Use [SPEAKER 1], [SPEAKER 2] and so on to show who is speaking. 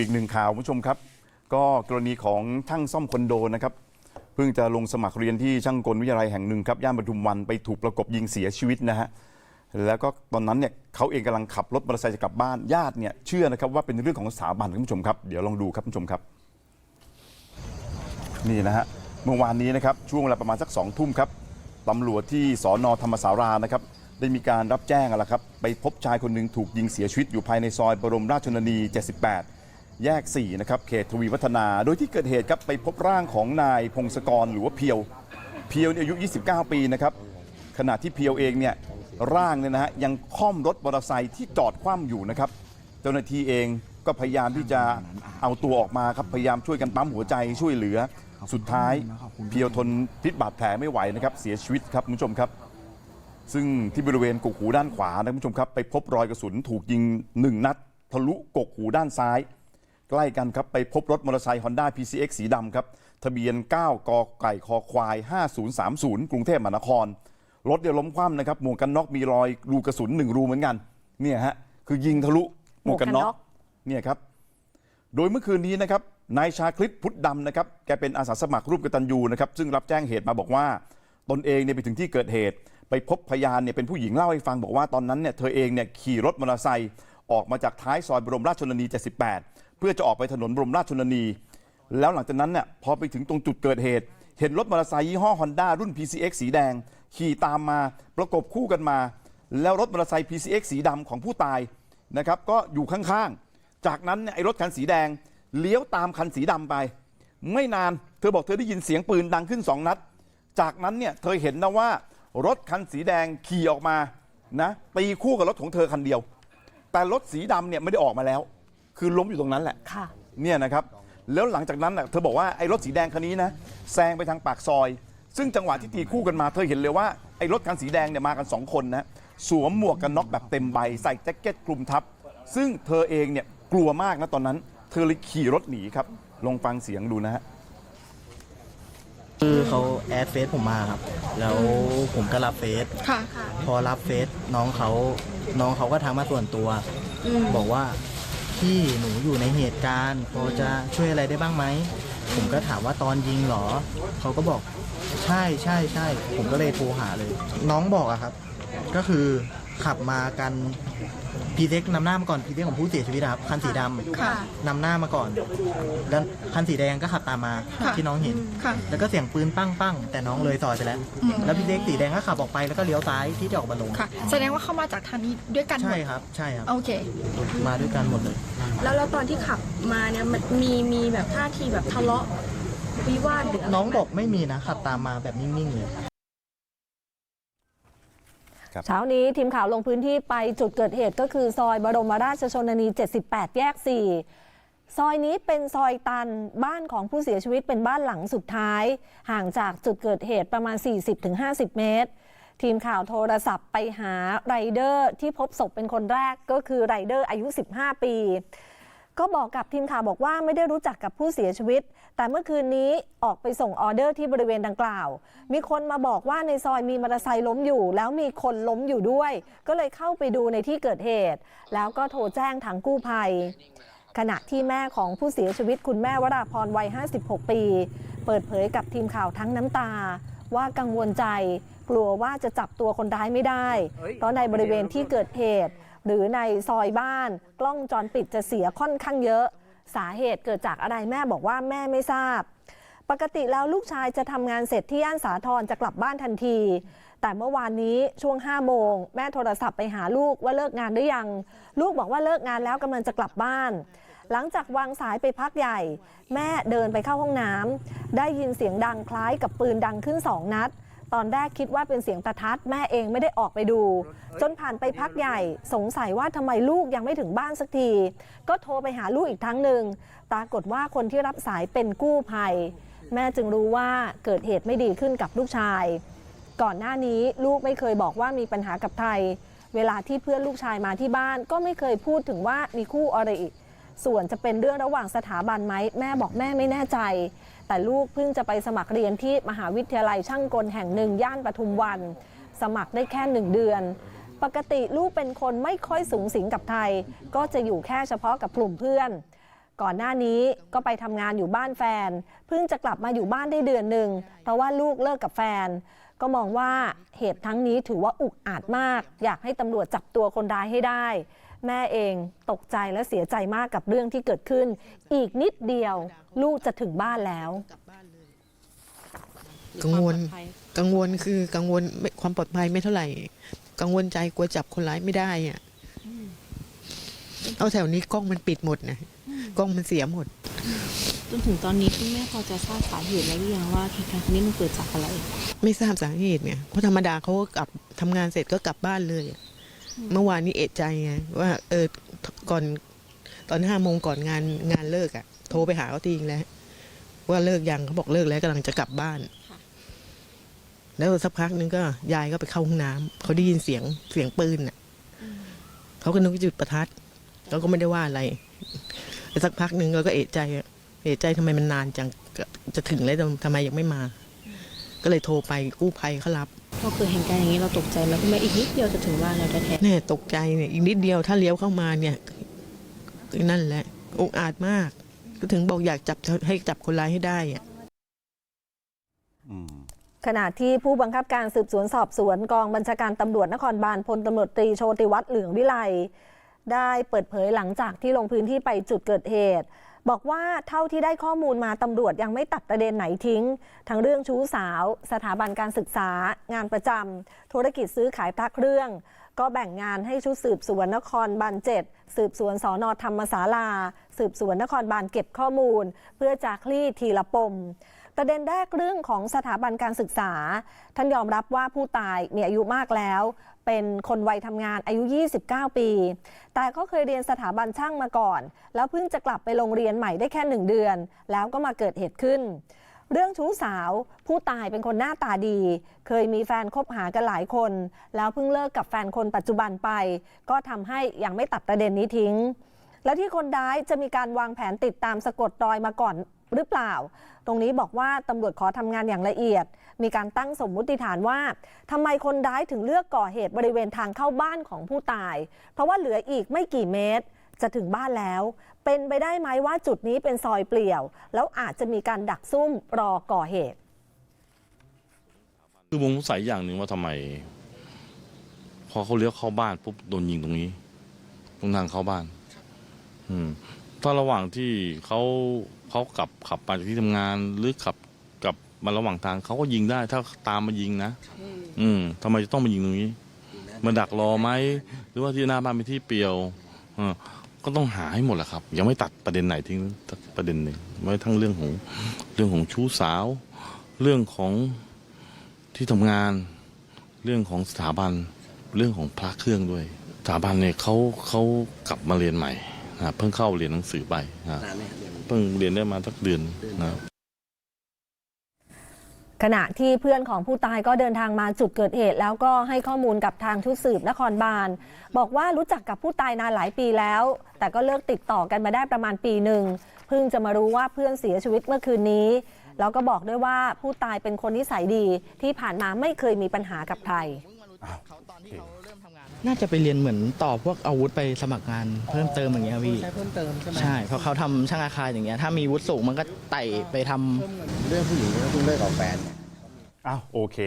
[SPEAKER 1] อีกหนึ่งข่าวคุณผู้ชมครับ ก็กรณีของช่างซ่อมคอนโดนะครับเพิ่งจะลงสมัครเรียนที่ช่างกลวิทยาลัยแห่งหนึ่งครับย่านปทุมวันไปถูกประกบยิงเสียชีวิตนะฮะแล้วก็ตอนนั้นเนี่ยเขาเองกำลังขับรถมอเตอร์ไซค์จะกลับบ้านญาติเนี่ยเชื่อนะครับว่าเป็นเรื่องของสถาบันคุณผู้ชมครับ เดี๋ยวลองดูครับคุณผู้ชมครับ นี่นะฮะเมื่อวานนี้นะครับช่วงเวลาประมาณสักสองทุ่มครับตำรวจที่สอนอธรรมสารานะครับได้มีการรับแจ้งแล้วครับไปพบชายคนหนึ่งถูกยิงเสียชีวิตอยู่ภายในซอยบรมราชชนนี 78 แยก 4 นะครับ เขตทวีวัฒนา โดยที่เกิดเหตุครับไปพบร่างของนายพงศกรหรือว่าเพียว เพียวเนี่ยอายุ 29 ปีนะครับ ขณะที่เพียวเองเนี่ยร่างเนี่ยนะฮะยังค่อมรถมอเตอร์ไซค์ที่จอดคว่ำอยู่นะครับ เจ้าหน้าที่เองก็พยายามที่จะเอาตัวออกมาครับ พยายามช่วยกันปั๊มหัวใจช่วยเหลือ สุดท้ายเพียวทนพิษบาดแผลไม่ไหวนะครับ เสียชีวิตครับคุณผู้ชมครับ ซึ่งที่บริเวณกกหูด้านขวานะคุณผู้ชมครับ ไปพบรอยกระสุนถูกยิง1นัด ทะลุกกหูด้านซ้าย ใกล้กันครับไปพบรถมอเตอร์ไซค์ Honda PCX สีดำครับทะเบียน 9 กไก่คอควาย 5030 กรุงเทพมหานคร รถเดี๋ยวล้มคว่ำนะครับหมวกกันน็อกมีรอยรูกระสุน1รูเหมือนกันเนี่ยฮะคือยิงทะลุหมวกกันน็อกเนี่ยครับโดยเมื่อคืนนี้นะครับนายชาคลิปพุทธดำนะครับแกเป็นอาสาสมัครรูปกตันยูนะครับซึ่งรับแจ้งเหตุมาบอกว่า ตนเองเนี่ยไปถึงที่เกิดเหตุ ไปพบพยานเนี่ยเป็นผู้หญิงเล่าให้ฟังบอกว่าตอนนั้นเนี่ยเธอเองเนี่ยขี่รถมอเตอร์ไซค์ออกมาจากท้ายซอยบรมราชชนนี 78เพื่อจะออกไปถนนบรมราชชนนี แล้วหลังจากนั้นเนี่ยพอไปถึงตรงจุดเกิดเหตุ เห็นรถมอเตอร์ไซค์ยี่ห้อ Honda รุ่น PCX สีแดง ขี่ตามมาประกบคู่กันมา แล้วรถมอเตอร์ไซค์ PCX สีดำของผู้ตายนะครับก็อยู่ข้างๆ จากนั้นเนี่ยไอ้รถคันสีแดงเลี้ยวตามคันสีดำไป ไม่นานเธอบอกเธอได้ยินเสียงปืนดังขึ้นสองนัด จากนั้นเนี่ยเธอเห็นนะว่ารถคันสีแดงขี่ออกมานะตีคู่กับรถของเธอคันเดียว แต่รถสีดำเนี่ยไม่ได้ออกมาแล้ว คือล้มอยู่ตรงนั้นแหละ
[SPEAKER 2] ค่ะ
[SPEAKER 1] เนี่ยนะครับแล้วหลังจากนั้นน่ะเธอบอกว่าไอ้รถสีแดงคันนี้นะแซงไปทางปากซอย ซึ่งจังหวะที่ตีคู่กันมาเธอเห็นเลยว่าไอ้รถคันสีแดงเนี่ยมากันสองคนนะสวมหมวกกันน็อกแบบเต็มใบใส่แจ็คเก็ตคลุมทับ ซึ่งเธอเองเนี่ยกลัวมากนะตอนนั้น เธอเลยขี่รถหนีครับลองฟังเสียงดูนะฮะ
[SPEAKER 3] คือเขาแอดเฟซผมมาครับ แล้วผมก็รับเฟซ
[SPEAKER 4] ค่ะ
[SPEAKER 3] พอรับเฟซน้องเขาน้องเขาก็ทักมาส่วนตัว บอกว่า พี่หนูอยู่ในเหตุการณ์พอจะช่วยอะไรได้บ้างไหม ผมก็ถามว่าตอนยิงเหรอ เขาก็บอกใช่ใช่ใช่ผมก็เลยโทรหาเลย น้องบอกอะครับ ก็คือ ขับมากันพีเซ็กนำหน้ามาก่อนพีเซ็กของผู้เสียชีวิตอะครับคันสีดำ
[SPEAKER 4] ค่ะ
[SPEAKER 3] นำหน้ามาก่อน แล้วคันสีแดงก็ขับตามมา
[SPEAKER 4] ค่ะ
[SPEAKER 3] ที่น้องเห็น
[SPEAKER 4] ค่ะ
[SPEAKER 3] แล้วก็เสียงปืนปั้งปั้งแต่น้องเลยซอยไปแล้ว
[SPEAKER 4] อืม
[SPEAKER 3] แล้วพี่เล็กสีแดงก็ขับออกไปแล้วก็เลี้ยวซ้ายที่จะออกมาลง
[SPEAKER 4] ค่ะ แสดงว่าเข้ามาจากทางนี้ด้วยกันหม
[SPEAKER 3] ใช่
[SPEAKER 4] ด
[SPEAKER 3] ครับ ใช่ครับ
[SPEAKER 4] โอเค
[SPEAKER 3] มาด้วยกันหมดเลย
[SPEAKER 5] แล้วแล้วตอนที่ขับมาเนี่ยมันมีมีแบบท่าทีแบบทะเลาะวิวาทหรืออะไร
[SPEAKER 3] น้องบอกไม่มีนะขับตามมาแบบนิ่งๆเลย
[SPEAKER 2] เช้านี้ทีมข่าวลงพื้นที่ไปจุดเกิดเหตุก็คือซอยบรมราชชนนี 78 แยก 4 ซอยนี้เป็นซอยตันบ้านของผู้เสียชีวิตเป็นบ้านหลังสุดท้าย ห่างจากจุดเกิดเหตุประมาณ 40-50 เมตร ทีมข่าวโทรศัพท์ไปหาไรเดอร์ที่พบศพเป็นคนแรกก็คือไรเดอร์อายุ 15 ปี ก็บอกกับทีมข่าวบอกว่าไม่ได้รู้จักกับผู้เสียชีวิต แต่เมื่อคืนนี้ออกไปส่งออเดอร์ที่บริเวณดังกล่าว มีคนมาบอกว่าในซอยมีมอเตอร์ไซค์ล้มอยู่ แล้วมีคนล้มอยู่ด้วย ก็เลยเข้าไปดูในที่เกิดเหตุ แล้วก็โทรแจ้งทางกู้ภัย ขณะที่แม่ของผู้เสียชีวิตคุณแม่วราพรวัย 56 ปี เปิดเผยกับทีมข่าวทั้งน้ำตา ว่ากังวลใจ กลัวว่าจะจับตัวคนร้ายไม่ได้ เพราะในบริเวณที่เกิดเหตุ หรือในซอยบ้าน กล้องจรปิดจะเสียค่อนข้างเยอะ สาเหตุเกิดจากอะไรแม่บอกว่าแม่ไม่ทราบ ปกติแล้วลูกชายจะทำงานเสร็จที่ย่านสาทรจะกลับบ้านทันที แต่เมื่อวานนี้ช่วง5โมงแม่โทรศัพท์ไปหาลูกว่าเลิกงานหรือยัง ลูกบอกว่าเลิกงานแล้วกำลังจะกลับบ้าน หลังจากวางสายไปพักใหญ่ แม่เดินไปเข้าห้องน้ำได้ยินเสียงดังคล้ายกับปืนดังขึ้นสองนัด ตอนแรกคิดว่าเป็นเสียงประทัดแม่เองไม่ได้ออกไปดู จนผ่านไปพักใหญ่สงสัยว่าทำไมลูกยังไม่ถึงบ้านสักที ก็โทรไปหาลูกอีกครั้งหนึ่งปรากฏว่าคนที่รับสายเป็นกู้ภัย แม่จึงรู้ว่าเกิดเหตุไม่ดีขึ้นกับลูกชาย ก่อนหน้านี้ลูกไม่เคยบอกว่ามีปัญหากับใครเวลาที่เพื่อนลูกชายมาที่บ้านก็ไม่เคยพูดถึงว่ามีคู่อะไรอีก ส่วนจะเป็นเรื่องระหว่างสถาบันไหมแม่บอกแม่ไม่แน่ใจ แต่ลูกเพิ่งจะไปสมัครเรียนที่มหาวิทยาลัยช่างกลแห่งหนึ่งย่านปทุมวัน สมัครได้แค่หนึ่งเดือน ปกติลูกเป็นคนไม่ค่อยสูงสิงกับใครก็จะอยู่แค่เฉพาะกับกลุ่มเพื่อน ก่อนหน้านี้ก็ไปทำงานอยู่บ้านแฟน เพิ่งจะกลับมาอยู่บ้านได้เดือนหนึ่งเพราะว่าลูกเลิกกับแฟน ก็มองว่าเหตุทั้งนี้ถือว่าอุกอาจมาก อยากให้ตำรวจจับตัวคนร้ายให้ได้ แม่เองตกใจและเสียใจมากกับเรื่องที่เกิดขึ้น อีกนิดเดียวลูกจะถึงบ้านแล้ว
[SPEAKER 6] กังวลกังวลคือกังวลไม่ความปลอดภัยไม่เท่าไหร่ กังวลใจกลัวจับคนร้ายไม่ได้อะเอาแถวนี้กล้องมันปิดหมดนะกล้องมันเสียหมด
[SPEAKER 7] จนถึงตอนนี้คุณแม่พอจะทราบสาเหตุแล้วหรือยังว่าเหตุการณ์ครั้งนี้มันเกิดจากอะไร
[SPEAKER 6] ไม่ทราบสาเหตุเนี่ยเพราะธรรมดาเขาก็กลับทำงานเสร็จก็กลับบ้านเลยอะ เมื่อวานนี้เอะใจไงว่า เออก่อนตอนห้าโมงก่อนงานงานเลิกอะ่ะ โทรไปหาเขาทีนึงแล้ว ว่าเลิกยังเขาบอกเลิกแล้วกำลังจะกลับบ้าน
[SPEAKER 7] ค่ะ
[SPEAKER 6] แล้วสักพักนึงก็ยายก็ไปเข้าห้องน้ำเขาได้ยินเสียงเสียงปืนอะเขาก็นึกว่าจุดประทัดเขาก็ไม่ได้ว่าอะไรแต่สักพักหนึ่งเราก็เอะใจอะเอะใจทำไมมันนานจังจะถึงแล้วทำไมยังไม่มา ก็เลยโทรไปกู้ภัยเขารับ
[SPEAKER 7] พอเกิดเหตุการณ์อย่างนี้เราตกใจไหมคุณแม่อีกนิดเดียวจะถึงบ้านแล้วแท้
[SPEAKER 6] แน่ตกใจเนี่ยอีกนิดเดียวถ้าเลี้ยวเข้ามาเนี่ยก็นั่นแหละอุกอาจมาก ก็ถึงบอกอยากจับให้จับคนร้ายให้ได้อะ
[SPEAKER 1] อืม
[SPEAKER 2] ขณะที่ผู้บังคับการสืบสวนสอบสวนกองบัญชาการตำรวจนครบาลพลตำรวจตรีโชติวัฒน์เหลืองวิไลได้เปิดเผยหลังจากที่ลงพื้นที่ไปจุดเกิดเหตุ บอกว่าเท่าที่ได้ข้อมูลมาตำรวจยังไม่ตัดประเด็นไหนทิ้ง ทั้งเรื่องชู้สาว สถาบันการศึกษา งานประจำธุรกิจซื้อขายพระเครื่อง ก็แบ่งงานให้ชุดสืบสวนนครบาลเจ็ดสืบสวนสอนอธรรมศาลา สืบสวนนครบาลเก็บข้อมูล เพื่อจะคลี่ทีละปมประเด็นแรกเรื่องของสถาบันการศึกษา ท่านยอมรับว่าผู้ตายมีอายุมากแล้ว เป็นคนวัยทำงานอายุ 29 ปี แต่ก็เคยเรียนสถาบันช่างมาก่อน แล้วเพิ่งจะกลับไปโรงเรียนใหม่ได้แค่หนึ่งเดือน แล้วก็มาเกิดเหตุขึ้น เรื่องชู้สาวผู้ตายเป็นคนหน้าตาดี เคยมีแฟนคบหากันหลายคน แล้วเพิ่งเลิกกับแฟนคนปัจจุบันไป ก็ทำให้ยังไม่ตัดประเด็นนี้ทิ้งแล้วที่คนร้ายจะมีการวางแผนติดตามสะกดรอยมาก่อน หรือเปล่า ตรงนี้บอกว่าตำรวจขอทำงานอย่างละเอียด มีการตั้งสมมุติฐานว่าทำไมคนร้ายถึงเลือกก่อเหตุบริเวณทางเข้าบ้านของผู้ตาย เพราะว่าเหลืออีกไม่กี่เมตร จะถึงบ้านแล้ว เป็นไปได้ไหมว่าจุดนี้เป็นซอยเปลี่ยว แล้วอาจจะมีการดักซุ่มรอก่อเหตุ
[SPEAKER 8] คือผมสงสัยอย่างหนึ่งว่าทำไม พอเขาเลี้ยวเข้าบ้านปุ๊บโดนยิงตรงนี้ ตรงทางเข้าบ้าน อืม ถ้าระหว่างที่เขาเขากลับขับมาจากที่ทำงานหรือขับกลับมาระหว่างทางเขาก็ยิงได้ ถ้าตามมายิงนะ อืมทำไมจะต้องมายิงตรงนี้มาดักรอไหมหรือว่าที่หน้าบ้านเป็นที่เปลี่ยวเออก็ต้องหาให้หมดแหละครับ ยังไม่ตัดประเด็นไหนทิ้งสักประเด็นหนึ่งไว้ทั้งเรื่องของเรื่องของชู้สาว เรื่องของที่ทำงาน เรื่องของสถาบัน เรื่องของพระเครื่องด้วย สถาบันเนี่ยเขาเขากลับมาเรียนใหม่นะ เพิ่งเข้าเรียนหนังสือไปนะเพิ่งเรียนได้มาสักเดือนนะ
[SPEAKER 2] ขณะที่เพื่อนของผู้ตายก็เดินทางมาจุดเกิดเหตุ แล้วก็ให้ข้อมูลกับทางชุดสืบนครบาล บอกว่ารู้จักกับผู้ตายนานหลายปีแล้ว แต่ก็เลิกติดต่อกันมาได้ประมาณปีหนึ่งเพิ่งจะมารู้ว่าเพื่อนเสียชีวิตเมื่อคืนนี้ แล้วก็บอกด้วยว่าผู้ตายเป็นคนนิสัยดีที่ผ่านมาไม่เคยมีปัญหากับใคร
[SPEAKER 3] น่าจะไปเรียนเหมือนต่อพวกอาวุธไปสมัครงานเพิ่มเติมอย่างเงี้ยพี่
[SPEAKER 9] ใช้เพิ่มเติมใช่ไหม
[SPEAKER 3] ใช่เพราะเขาทำช่างอาคารอย่างเงี้ยถ้ามีวุฒิสูงมันก็ไต่ไปทำ
[SPEAKER 9] เรื่องผู้หญิงก็เพิ่งเลิกกับแฟน
[SPEAKER 1] อ้าวโอเค